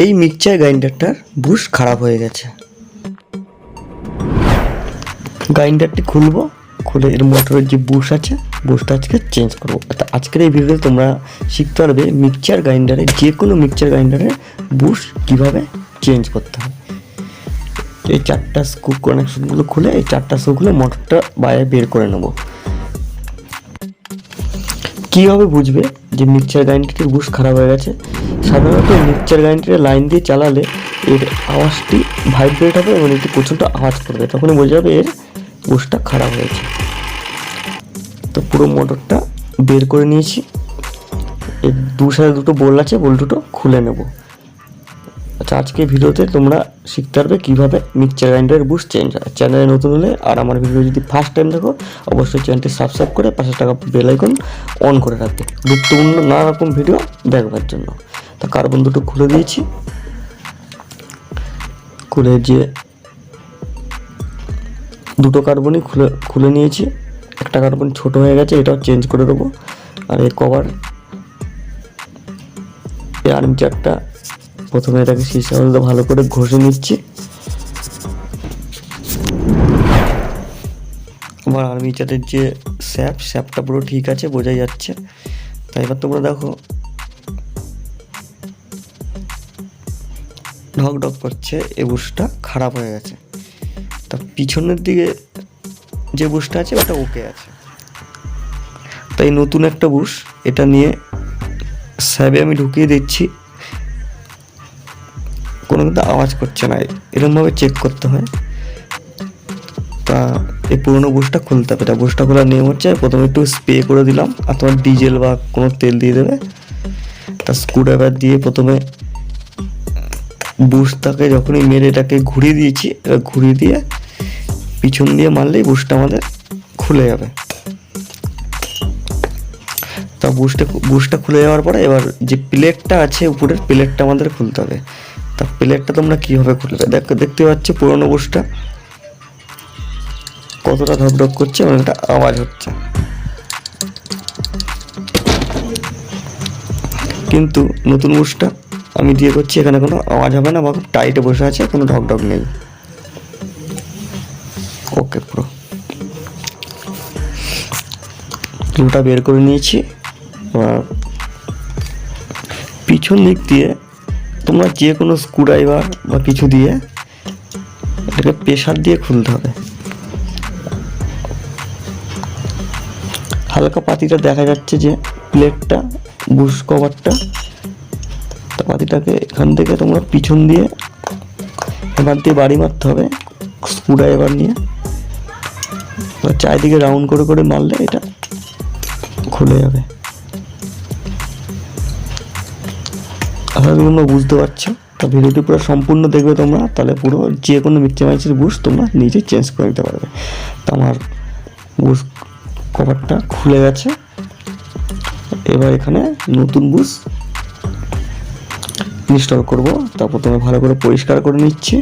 এই mixture গ্রাইন্ডারটার Bush খারাপ হয়ে গেছে। গ্রাইন্ডারটি খুলবো, খুলে এর মোটরের যে বুশ আছে, বুশটা আজকে চেঞ্জ করব। আজকের এই ভিডিওতে তোমরা শিখতে পারবে মিক্সচার গ্রাইন্ডারে যে কোনো মিক্সচার গ্রাইন্ডারে বুশ কীভাবে চেঞ্জ করতে হয়। এই চারটা স্ক্রু কানেকশনগুলো খুলে, এই চারটা স্ক্রু খুলে মোটরটা বাইরে বের করে নেব। কীভাবে বুঝবে যে মিক্সার গ্রাইন্ডারটির বুশ খারাপ হয়ে গেছে? সাধারণত মিক্সার গ্রাইন্ডারের লাইন দিয়ে চালালে এর আওয়াজটি ভাইব্রেট হবে এবং একটি প্রচণ্ড আওয়াজ করবে। তখনই বোঝা যাবে এর বুশটা খারাপ হয়েছে। তো পুরো মোটরটা বের করে নিয়েছি। এর দু সাইডে দুটো বোল আছে, বোল দুটো খুলে নেব। আচ্ছা আজকে ভিডিওতে তোমরা শিখতে পারবে কীভাবে মিক্সচার গ্রাইন্ডারের বুশ চেঞ্জ হয়। চ্যানেলে নতুন হলে আর আমার ভিডিও যদি ফার্স্ট টাইম দেখো, অবশ্যই চ্যানেলটি সাবস্ক্রাইব করে পাশে টাকা বেল আইকন অন করে রাখবে। গুরুত্বপূর্ণ নানা রকম ভিডিও দেখবার জন্য। তা কার্বন দুটো খুলে দিয়েছি। খুলে যে দুটো কার্বনই খুলে খুলে নিয়েছি। একটা কার্বন ছোট হয়ে গেছে, এটাও চেঞ্জ করে দেবো। আর এই কভার এই আর্মিচারটা প্রথমে এটাকে সীসা হলদে ভালো করে ঘষে নিচ্ছি। আমার আর্মিচারের যে স্যাপ, স্যাপটা পুরো ঠিক আছে, বোঝাই যাচ্ছে। তাই এবার তোমরা দেখো। ঢক ঢক করছে এ বুশটা খারাপ হয়ে গেছে। তা পিছনের দিকে যে বুশটা আছে, ওটা ওকে আছে। তাই নতুন একটা বুশ এটা নিয়ে স্যাবে আমি ঢুকিয়ে দিচ্ছি। কোনো কিন্তু আওয়াজ করছে না। এরকমভাবে চেক করতে হয়। তা এই পুরোনো বুশটা খুলতে হবে। তা বুশটা খোলার নিয়ম হচ্ছে প্রথমে একটু স্প্রে করে দিলাম, আর তোমার ডিজেল বা কোনো তেল দিয়ে দেবে। তা স্ক্রুড্রাইভার দিয়ে প্রথমে বুশটাকে যখনই মেরে এটাকে ঘুরিয়ে দিয়েছি, এবার ঘুরিয়ে দিয়ে পিছন দিয়ে মারলেই বুশটা আমাদের খুলে যাবে। তা বুশটা বুশটা খুলে যাওয়ার পরে এবার যে প্লেটটা আছে উপরের প্লেটটা আমাদের খুলতে হবে। তা প্লেটটা তোমরা কীভাবে খুলবে? দেখ, দেখতে পাচ্ছি পুরোনো বুশটা কতটা ধপধপ করছে এবং একটা আওয়াজ হচ্ছে। কিন্তু নতুন বুশটা আমি দিয়ে করছি, এখানে কোনো আওয়াজ হবে না বা টাইটে বসে আছে, কোনো ঢক ঢক নেই। ওকে পুরো দুটা বের করে নিয়েছি। পিছন দিক দিয়ে তোমরা যে কোনো স্ক্রুড্রাইভার বা কিছু দিয়ে এটাকে প্রেশার দিয়ে খুলতে হবে। হালকা পাতিটা দেখা যাচ্ছে যে প্লেটটা বুশ কভারটা তা পাতিটাকে এখান থেকে তোমরা পিছন দিয়ে এবার দিয়ে বাড়ি মারতে হবে স্ক্রুড্রাইভার নিয়ে। চারিদিকে রাউন্ড করে করে মারলে এটা খুলে যাবে। আশা করি তোমরা বুঝতে পারছ, তা ভিডিওটি পুরো সম্পূর্ণ দেখবে তোমরা, তাহলে পুরো যে কোনো মিক্সচার মাইসের বুশ তোমরা নিজে চেঞ্জ করে নিতে পারবে। তা আমার বুশ কভারটা খুলে গেছে। এবার এখানে নতুন বুশ ইনস্টল করব। তা প্রথমে ভালো করে পরিষ্কার করে নিচ্ছি।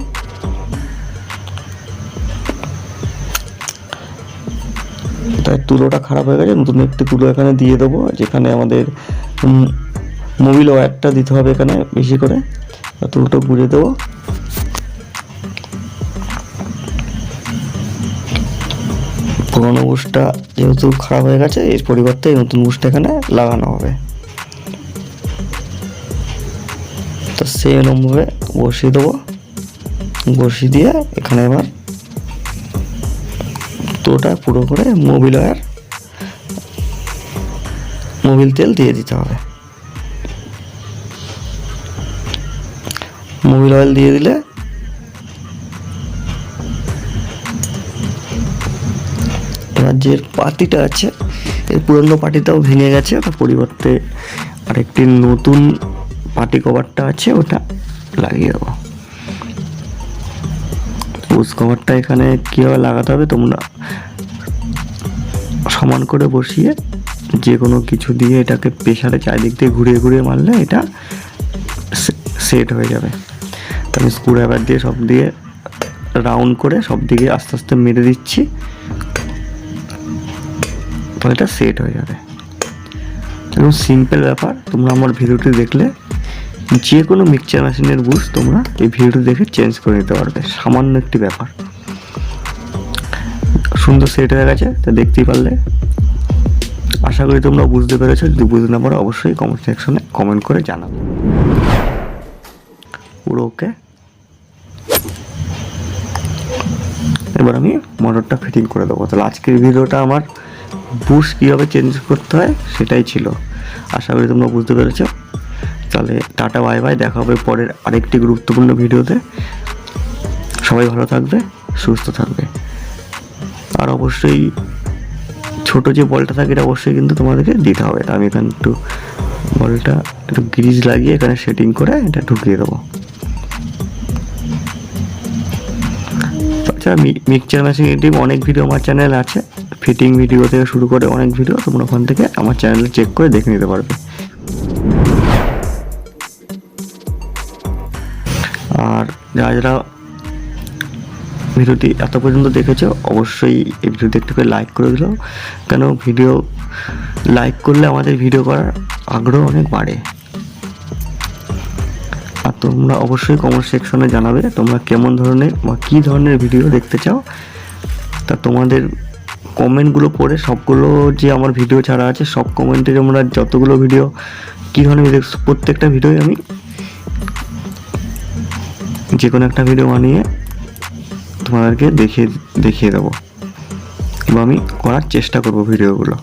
তাই তুলোটা খারাপ হয়ে গেছে, নতুন একটি তুলো এখানে দিয়ে দেবো, যেখানে আমাদের মোবিল ওয়্যারটা দিতে হবে এখানে বেশি করে। তুলোটা গুঁজে দেবো। পুরোনো বুশটা যেহেতু খারাপ হয়ে গেছে, এর পরিবর্তে নতুন বুশটা এখানে লাগানো হবে। তো সেই নম্বরে বসিয়ে দেবো। বসি দিয়ে এখানে এবার তোটা পুরো করে মোবিল ওয়্যার মোবিল তেল দিয়ে দিতে হবে। মোবিল অয়েল দিয়ে দিলে? এবার যে পাটিটা আছে এই পুরনো পাটিটাও ভেঙে গেছে, ওটা পরিবর্তে আরেকটি নতুন পাটি কভারটা আছে, ওটা লাগিয়ে দেবো। পুষ কভারটা এখানে কীভাবে লাগাতে হবে, তোমরা সমান করে বসিয়ে যে কোনো কিছু দিয়ে এটাকে প্রেশারে চারিদিক দিয়ে ঘুরিয়ে ঘুরিয়ে মারলে এটা সেট হয়ে যাবে। আমি স্ক্রুড্রাইভার দিয়ে সব দিয়ে রাউন্ড করে সব দিকে আস্তে আস্তে মেরে দিচ্ছি। তাহলে এটা সেট হয়ে যাবে। একদম সিম্পল ব্যাপার, তোমরা আমার ভিডিওটি দেখলে যে কোনো মিক্সচার মেশিনের বুশ তোমরা এই ভিডিও দেখে চেঞ্জ করে নিতে পারবে। সামান্য একটি ব্যাপার। সুন্দর সেট হয়ে গেছে, তা দেখতেই পারলে। আশা করি তোমরা বুঝতে পেরেছ, যদি বুঝতে না পারো অবশ্যই কমেন্ট সেকশনে কমেন্ট করে জানাবে। পুরো, ওকে? এবার আমি মোটরটা ফিটিং করে দেবো। তাহলে আজকের ভিডিওটা আমার বুশ কীভাবে চেঞ্জ করতে হয় সেটাই ছিল। আশা করি তোমরা বুঝতে পেরেছ। তাহলে টাটা বাই বাই দেখা হবে পরের আরেকটি গুরুত্বপূর্ণ ভিডিওতে সবাই ভালো থাকবে, সুস্থ থাকবে। আর অবশ্যই ছোট যে বলটা থাকে, এটা অবশ্যই কিন্তু তোমাদেরকে দিতে হবে। আমি এখানে একটু বলটা, একটু গ্রিজ লাগিয়ে এখানে সেটিং করে এটা ঢুকিয়ে দেবো। তাছাড়া মিক্সচার মেশিন এডিটিং অনেক ভিডিও আমার চ্যানেল আছে। ফিটিং ভিডিও থেকে শুরু করে অনেক ভিডিও তোমরা ওখান থেকে আমার চ্যানেলে চেক করে দেখে নিতে পারবে। আর যারা যারা ভিডিওটি এত পর্যন্ত দেখেছ, অবশ্যই এই ভিডিওতে একটু করে লাইক করে দিলো কেন ভিডিও লাইক করলে আমাদের ভিডিও করার আগ্রহ অনেক বাড়ে। আর তোমরা অবশ্যই কমেন্ট সেকশনে জানাবে তোমরা কেমন ধরনের বা কী ধরনের ভিডিও দেখতে চাও। তা তোমাদের কমেন্টগুলো পড়ে সবগুলো যে আমার ভিডিও ছাড়া আছে, সব কমেন্টে তোমরা যতগুলো ভিডিও কী ধরনের ভিডিও প্রত্যেকটা ভিডিওই আমি যে কোনো একটা ভিডিও বানিয়ে তোমাদেরকে দেখিয়ে দেখিয়ে দেবো। এবং আমি করার চেষ্টা করব ভিডিওগুলো